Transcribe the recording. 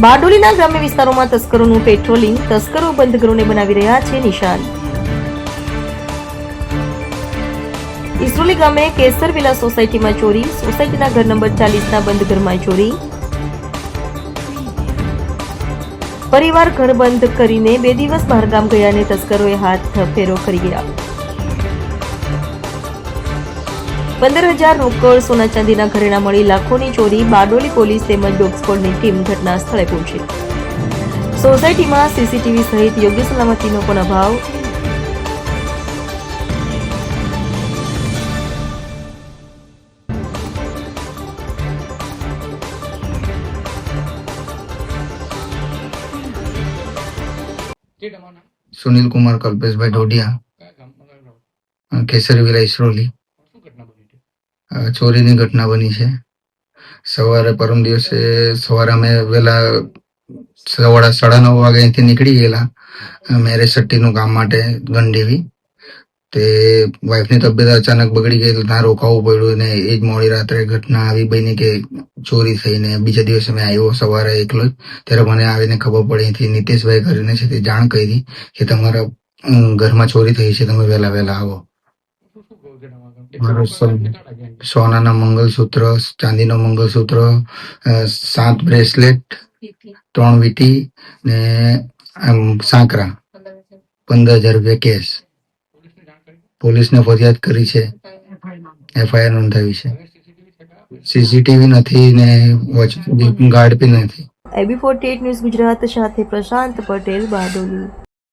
બારડોલીના ગ્રામ્ય વિસ્તારોમાં તસ્કરોનું પેટ્રોલિંગ, તસ્કરો બંધગરોને બનાવી રહ્યા છે નિશાન. ઇસરોલી ગામે કેસર વિલા સોસાયટીમાં ચોરી, સોસાયટીના ઘર નંબર ચાલીસના બંધ ઘરમાં ચોરી. પરિવાર ઘર બંધ કરીને બે દિવસ બહારગામ ગયા અને તસ્કરોએ હાથ ફેરો કરી ગયા પંદર હજાર રોકડ સોના ચાંદીના ઘરેણા મળી લાખોની ચોરી બારડોલી પોલીસ તેમજ ડોગ સ્કોડની ટીમ ઘટના સ્થળે પહોંચી. સોસાયટીમાં સીસીટીવી સહિત યોગ્ય સલામતીનો પણ અભાવ. સુનિલ કુમાર કલ્પેશભાઈ ઢોડિયા કેસરી વિલા ઇસરોલી શું ઘટના બની હતી અ, ચોરીની ઘટના બની છે. સવારે પરમ દિવસે સવારે અમે વહેલા સવાડા સાડા નવ વાગે અહીંથી નીકળી ગયેલા. મેરેજ સટ્ટીનું કામ માટે ગંડેવી. તે વાઈફની તબિયત અચાનક બગડી ગઈ તો ત્યાં રોકાવું પડ્યું ને એ જ મોડી રાત્રે ઘટના આવી બની કે ચોરી થઈને બીજા દિવસે મેં આવ્યો સવારે એકલો જ. ત્યારે મને આવીને ખબર પડી અહીંથી નીતિશભાઈ કરીને છે તે જાણ કરી કે તમારા ઘરમાં ચોરી થઈ છે, તમે વહેલા વહેલા આવો. સોનાના મંગલસૂત્ર ચાંદીનો મંગલસૂત્ર સાત બ્રેસલેટ ત્રણ વીટી ને સાંકરા. પંદર હજાર રૂપિયા કેશ પોલીસને ફરિયાદ કરી છે. એફઆઈઆર નોંધાવી છે. સીસીટીવી સીસીટીવી નથી ને વોચ ગાર્ડ બી નથી. એબી ફોર્ટી ન્યૂઝ ગુજરાત સાથે પ્રશાંત પટેલ બારડોલી.